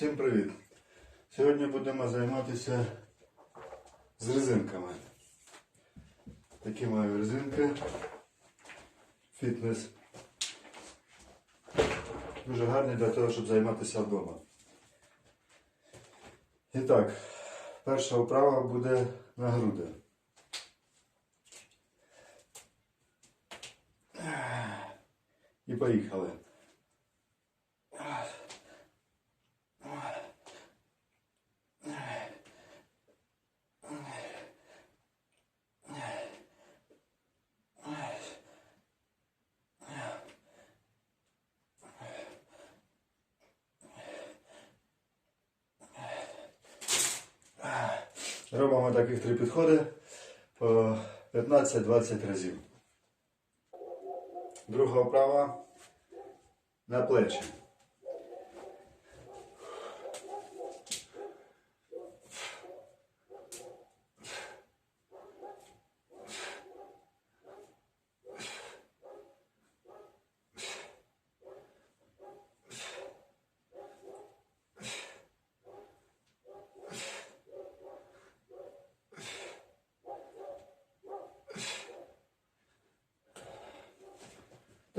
Всім привіт! Сьогодні будемо займатися з резинками. Такі маю резинки. Фітнес. Дуже гарні для того, щоб займатися вдома. І так, перша вправа буде на груди. І поїхали. Робимо таких три підходи по 15-20 разів. Друга вправа на плечі.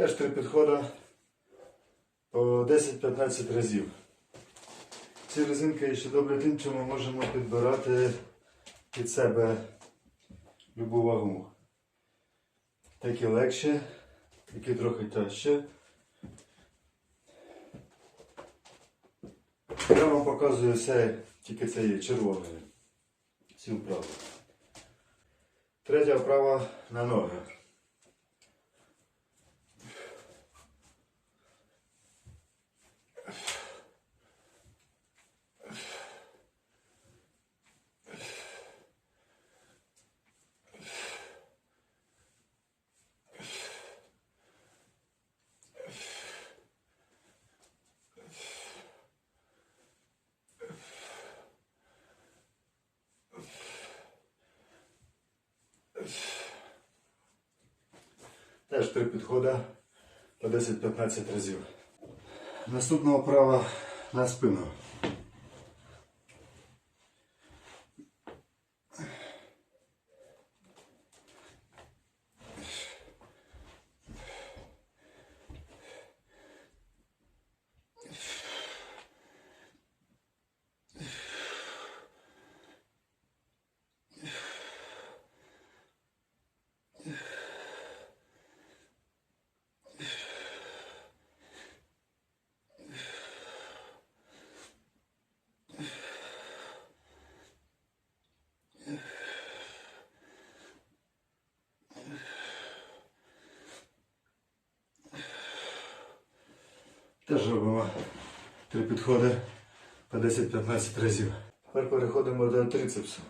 Теж три підходи по 10-15 разів. Ці резинки ще добре тим, що ми можемо підбирати під себе любу вагу. Такі легші, такі трохи тяжче. Я вам показую все, тільки це є червоною. Всі вправи. Третя вправа на ноги. Теж три підходи по 10-15 разів. Наступна вправа на спину. Теж робимо три підходи по 10-15 разів. Тепер переходимо до трицепсу.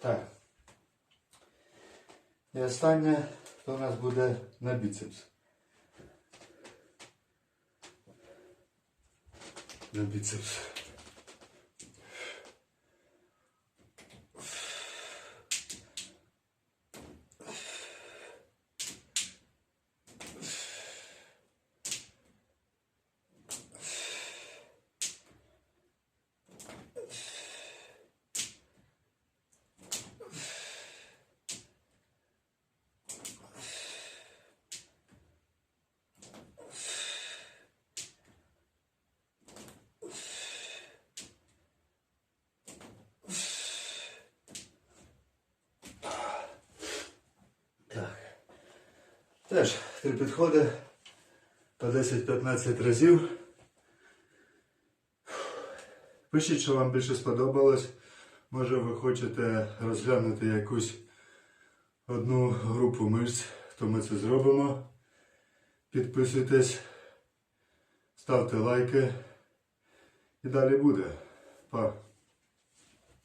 Так. І останнє, то у нас буде на біцепс. На біцепс. Теж три підходи по 10-15 разів. Пишіть, що вам більше сподобалось. Може ви хочете розглянути якусь одну групу мишць, то ми це зробимо. Підписуйтесь, ставте лайки. І далі буде. Па.